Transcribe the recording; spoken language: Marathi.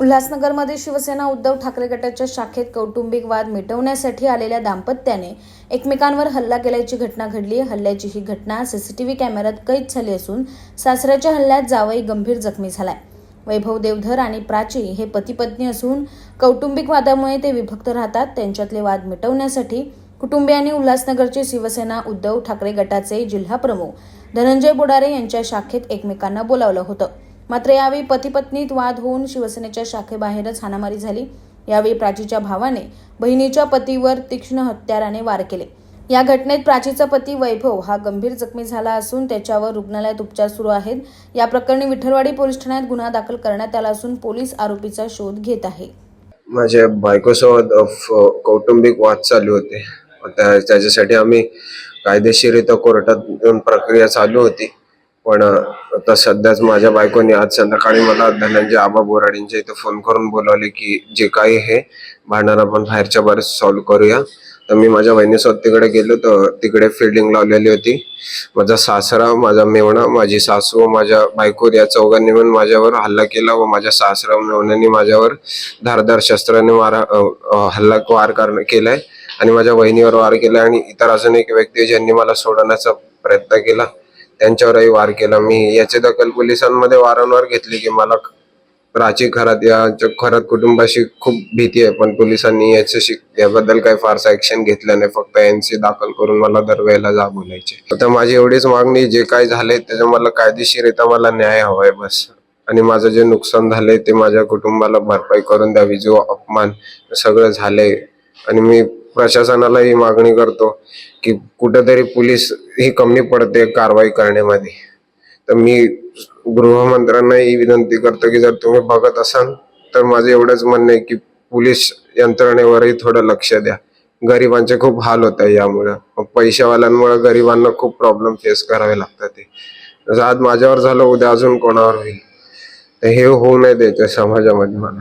उल्हासनगरमध्ये शिवसेना उद्धव ठाकरे गटाच्या शाखेत कौटुंबिक वाद मिटवण्यासाठी आलेल्या दाम्पत्याने एकमेकांवर हल्ला केल्याची घटना घडली. हल्ल्याची ही घटना सीसीटीव्ही कॅमेऱ्यात कैद झाली असून सासऱ्याच्या हल्ल्यात जावई गंभीर जखमी झालाय. वैभव देवधर आणि प्राची हे पती पत्नी असून कौटुंबिक वादामुळे ते विभक्त राहतात. त्यांच्यातले वाद मिटवण्यासाठी कुटुंबियांनी उल्हासनगरचे शिवसेना उद्धव ठाकरे गटाचे जिल्हाप्रमुख धनंजय बोडारे यांच्या शाखेत एकमेकांना बोलावलं होतं. मात्र यावेळी पतीपत्नीत वाद होऊन शिवसेनेच्या शाखेबाहेरच हाणामारी झाली. यावेळी प्राचीच्या भावाने बहिणीच्या पतीवर तीक्ष्ण हत्याराने वार केले. या घटनेत प्राचीचा पती वैभव हा गंभीर जखमी झाला असून त्याच्यावर रुग्णालयात उपचार सुरू आहेत. या प्रकरणी विठ्ठलवाडी पोलीस ठाण्यात गुन्हा दाखल करण्यात आला असून पोलीस आरोपीचा शोध घेत आहे. माझ्या बायकोसोबत कौटुंबिक वाद चालू होते. त्याच्यासाठी आम्ही कायदेशीरित्या कोर्टात प्रक्रिया चालू होती. पण आता सध्याच माझ्या बायकोने आज संध्याकाळी मला धनंजय आबा बोराडींच्या इथे फोन करून बोलावले की जे काही हे भांडण आपण बाहेरच्या बाहेर सॉल्व्ह करूया. तर मी माझ्या बहिणीसोबत तिकडे गेलो तर तिकडे फिल्डिंग लावलेली होती. माझा सासरा माझा मेवणा माझी सासू व माझ्या बायको या चौघांनी पण माझ्यावर हल्ला केला व माझ्या सासरा मेवण्याने माझ्यावर धारदार शस्त्राने मारा हल्ला वार करण केलाय आणि माझ्या बहिणीवर वार केला आणि इतर अजून एक व्यक्ती ज्यांनी मला सोडवण्याचा प्रयत्न केला. त्यांच्यावरही वार केला. मी याची दखल पोलिसांमध्ये वारंवार घेतली की मला प्राची खरात या खरात कुटुंबाशी खूप भीती आहे. पण पोलिसांनी याच्याशी याबद्दल काही फारसा ऍक्शन घेतलं नाही. फक्त एनसी दाखल करून मला दरवेळेला जा बोलायचे. आता माझी एवढीच मागणी जे काही झाले त्याच्या मला कायदेशीरित्या मला न्याय हवाय बस. आणि माझं जे नुकसान झालंय ते माझ्या कुटुंबाला भरपाई करून द्यावी. जो अपमान सगळं झालंय. आणि मी प्रशासनाला ही मागणी करतो की कुठेतरी पोलीस ही कमी पडते कारवाई करण्यामध्ये. तर मी गृहमंत्र्यांना ही विनंती करतो की जर तुम्ही बघत असाल तर माझं एवढंच म्हणणं आहे की पोलीस यंत्रणेवरही थोडं लक्ष द्या. गरिबांचे खूप हाल होत आहे यामुळे. पैशावाल्यांमुळे गरिबांना खूप प्रॉब्लेम फेस करावे लागतात ते. आज माझ्यावर झालं उद्या अजून कोणावर होईल? तर हे होऊ नये द्यायचं समाजामध्ये मला.